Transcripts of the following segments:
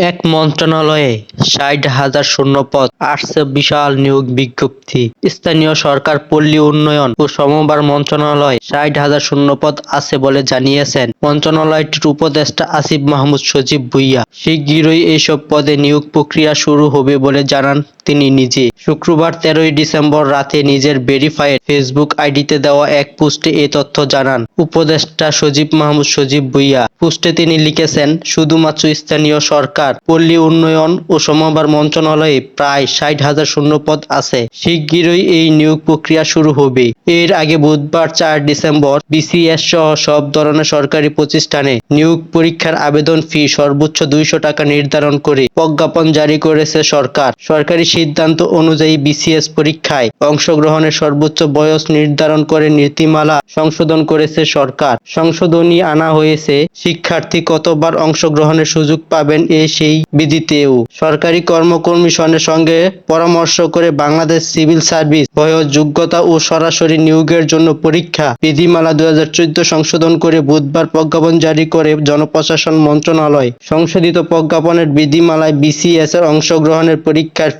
এক মন্ত্রণালয়ে ষাট হাজার শূন্যপদ আসছে বিশাল নিয়োগ বিজ্ঞপ্তি। স্থানীয় সরকার পল্লী উন্নয়ন ও সমবার মন্ত্রণালয় ষাট হাজার শূন্যপদ আছে বলে জানিয়েছেন মন্ত্রণালয়টির উপদেষ্টা আসিফ মাহমুদ সজীব ভুইয়া। শিগগিরই এইসব পদে নিয়োগ প্রক্রিয়া শুরু হবে বলে জানান তিনি নিজে। শুক্রবার তেরোই ডিসেম্বর রাতে নিজের ভেরিফাইড ফেসবুক আইডিতে দেওয়া এক পোস্টে এ তথ্য জানান। উপদেষ্টা সজীব মাহমুদ সজীব ভুইয়া। পোস্টে তিনি লিখেছেন, শুধুমাত্র স্থানীয় সরকার, পল্লী উন্নয়ন ও সমবায় মন্ত্রণালয়ে প্রায় ষাট হাজার শূন্যপদ আছে। শিগগিরই এই নিয়োগ প্রক্রিয়া শুরু হবে। এর আগে বুধবার চার ডিসেম্বর বিসিএস সহ সব ধরনের সরকারি প্রতিষ্ঠানে নিয়োগ পরীক্ষার আবেদন ফি সর্বোচ্চ দুইশো টাকা নির্ধারণ করে প্রজ্ঞাপন জারি করেছে সরকার। সরকারি সিদ্ধান্ত অনুযায়ী বিসিএস পরীক্ষায় অংশগ্রহণের সর্বোচ্চ বয়স নির্ধারণ করে নীতিমালা সংশোধন করেছে সরকার। সংশোধনী আনা হয়েছে, শিক্ষার্থী কতবার অংশগ্রহণের সুযোগ পাবেন এ সেই বিধিতেও। সরকারি কর্ম কমিশনের সঙ্গে পরামর্শ করে বাংলাদেশ সিভিল সার্ভিস বয়স, যোগ্যতা ও সরাসরি নিয়োগের জন্য পরীক্ষা বিধিমালা দু হাজার চোদ্দ সংশোধন করে বুধবার প্রজ্ঞাপন জারি করে জনপ্রশাসন মন্ত্রণালয়। সংশোধিত প্রজ্ঞাপনের বিধিমালায় বিসিএস এর অংশগ্রহণের পরীক্ষার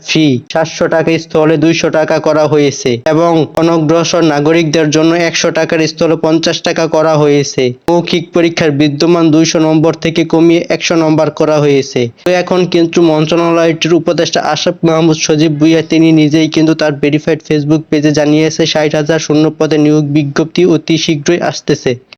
সাতশো টাকা স্থলে দুইশো টাকা করা হয়েছে এবং অনগ্রসর নাগরিকদের জন্য একশো টাকার স্থলে পঞ্চাশ টাকা করা হয়েছে। মৌখিক পরীক্ষার বিদ্যমান দুইশো নম্বর থেকে কমিয়ে একশো নম্বর করা হয়েছে। তো এখন কিন্তু মন্ত্রণালয়টির উপদেষ্টা আশাফ মাহমুদ সজীব ভুইয়া, তিনি নিজেই কিন্তু তার ভেরিফাইড ফেসবুক পেজে জানিয়েছে, ষাট হাজার শূন্য পদে নিয়োগ বিজ্ঞপ্তি অতি শীঘ্রই আসতেছে।